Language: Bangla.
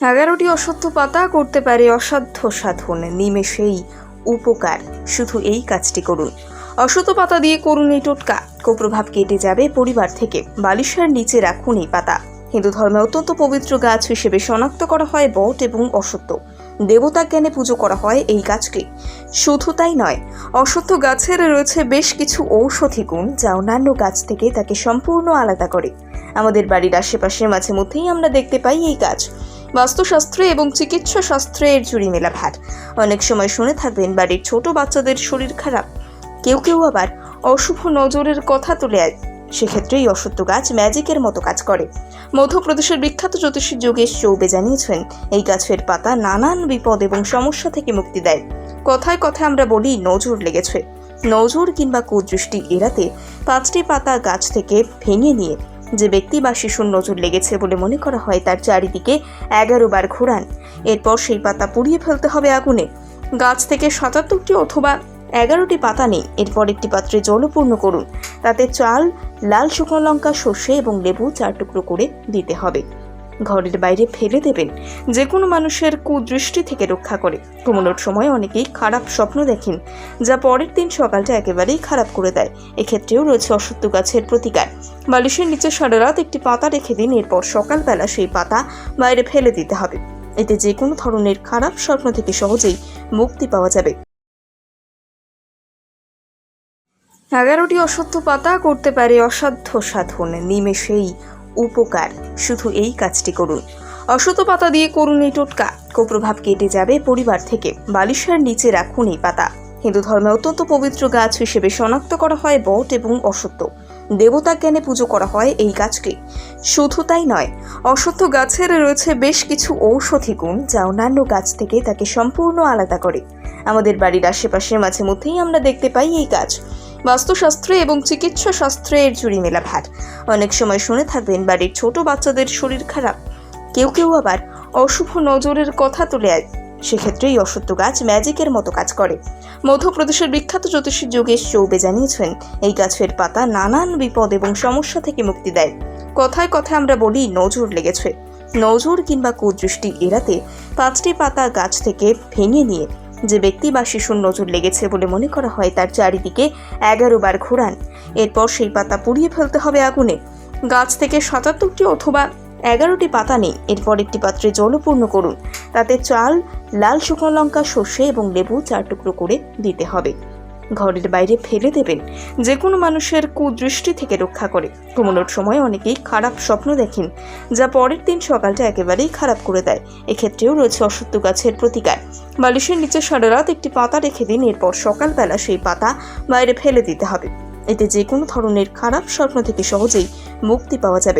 এগারোটি অসত্য পাতা করতে পারে অসাধ্য সাধন, নিমেষেই উপকার। শুধু এই কাজটি করুন। অসত্য পাতা দিয়ে করুন এই টোটকা। কুপ্রভাব কেটে যাবে পরিবার থেকে। বালিশের নিচে রাখুন এই পাতা। হিন্দু ধর্মে অত্যন্ত পবিত্র গাছ হিসেবে শনাক্ত করা হয় বট এবং অসত্য। দেবতা জ্ঞানে পুজো করা হয় এই গাছকে। শুধু তাই নয়, অসত্য গাছের রয়েছে বেশ কিছু ঔষধি গুণ যা অন্যান্য গাছ থেকে তাকে সম্পূর্ণ আলাদা করে। আমাদের বাড়ির আশেপাশে মাঝে মধ্যেই আমরা দেখতে পাই এই গাছ। বাস্তুশাস্ত্রে এবং চিকিৎসা শাস্ত্রে এর জুড়ি মেলা ভার। অনেক সময় শুনে থাকবেন বাড়ির ছোট বাচ্চাদের শরীর খারাপ। কেউ কেউ আবার অশুভ নজরের কথা তুলে সেক্ষেত্রে এই অসত্য গাছ ম্যাজিকের মতো কাজ করে। মধ্যপ্রদেশের বিখ্যাত জ্যোতিষী যোগেশ চৌবে জানিয়েছেন, এই গাছের পাতা নানান বিপদ এবং সমস্যা থেকে মুক্তি দেয়। কথায় কথায় আমরা বলি, নজর লেগেছে। নজর কিংবা কুদৃষ্টি এড়াতে পাঁচটি পাতা গাছ থেকে ভেঙে নিয়ে যে ব্যক্তি বা শিশুর নজর লেগেছে বলে মনে করা হয় তার চারিদিকে এগারো বার ঘোরান। এরপর সেই পাতা পুড়িয়ে ফেলতে হবে আগুনে। গাছ থেকে সাতাত্তরটি অথবা এগারোটি পাতা নেই এরপর একটি পাত্রে জলপূর্ণ করুন। তাতে চাল, লাল শুকনো লঙ্কা, সর্ষে এবং লেবু চার টুকরো করে দিতে হবে। ঘরের বাইরে ফেলে দেবেন। যে কোনো মানুষের কুদৃষ্টি থেকে রক্ষা করে। ঘুমানোর সময় অনেকেই খারাপ স্বপ্ন দেখেন, যা পরের দিন সকালটা একেবারেই খারাপ করে দেয়। এক্ষেত্রেও রয়েছে অসত্য গাছের প্রতিকার। বালিশের নিচে সারা রাত একটি পাতা রেখে দিন, এরপর সকালবেলা সেই পাতা বাইরে ফেলে দিতে হবে। এতে যে কোনো ধরনের খারাপ স্বপ্ন থেকে সহজেই মুক্তি পাওয়া যাবে। এগারোটি অসত্য পাতা করতে পারে অসাধ্য সাধন। নিমেষেই উপকার। শুধু এই কাজটি করুন। অসত্য পাতা দিয়ে করুন এই টোটকা। কুপ্রভাব কেটে যাবে পরিবার থেকে। বালিশের নিচে রাখুন এই পাতা। হিন্দু ধর্মে অত্যন্ত পবিত্র গাছ হিসেবে শনাক্ত করা হয় বট এবং অসত্য দেবতা জ্ঞানে পুজো করা হয় এই গাছকে। শুধু তাই নয় অসত্য গাছের রয়েছে বেশ কিছু ঔষধি গুণ যা অন্যান্য গাছ থেকে তাকে সম্পূর্ণ আলাদা করে। আমাদের বাড়ির আশেপাশে মাঝে মধ্যেই আমরা দেখতে পাই এই গাছ। বাস্তুশাস্ত্রে এবং চিকিৎসা শাস্ত্রে এর জুড়ি মেলা ভার। অনেক সময় শুনে থাকবেন বাড়ির ছোট বাচ্চাদের শরীর খারাপ। কেউ কেউ আবার অশুভ নজরের কথা তুলে সেক্ষেত্রে এই অসত্য গাছ ম্যাজিকের মতো কাজ করে। মধ্যপ্রদেশের বিখ্যাত জ্যোতিষী যোগেশ চৌবে জানিয়েছেন, এই গাছের পাতা নানান বিপদ এবং সমস্যা থেকে মুক্তি দেয়। কথায় কথায় আমরা বলি, নজর লেগেছে। নজর কিংবা কুদৃষ্টি এড়াতে পাঁচটি পাতা গাছ থেকে ভেঙে নিয়ে যে ব্যক্তি বা শিশুর নজর লেগেছে বলে মনে করা হয় তার চারিদিকে এগারো বার ঘোরান। এরপর সেই পাতা পুড়িয়ে ফেলতে হবে আগুনে। গাছ থেকে সাতাত্তরটি অথবা এগারোটি পাতা নেই এরপর একটি পাত্রে জলপূর্ণ করুন। তাতে চাল, লাল শুকনো লঙ্কা, সর্ষে এবং লেবু চার টুকরো করে দিতে হবে। ঘরের বাইরে ফেলে দেবেন। যে কোনো মানুষের কুদৃষ্টি থেকে রক্ষা করে। ঘুমানোর সময় অনেকেই খারাপ স্বপ্ন দেখেন, যা পরের দিন সকালটা একেবারেই খারাপ করে দেয়। এক্ষেত্রেও রয়েছে অসত্য গাছের প্রতিকার। বালিশের নিচে সারা রাত একটি পাতা রেখে দিন, এরপর সকালবেলা সেই পাতা বাইরে ফেলে দিতে হবে। এতে যে কোনো ধরনের খারাপ স্বপ্ন থেকে সহজেই মুক্তি পাওয়া যাবে।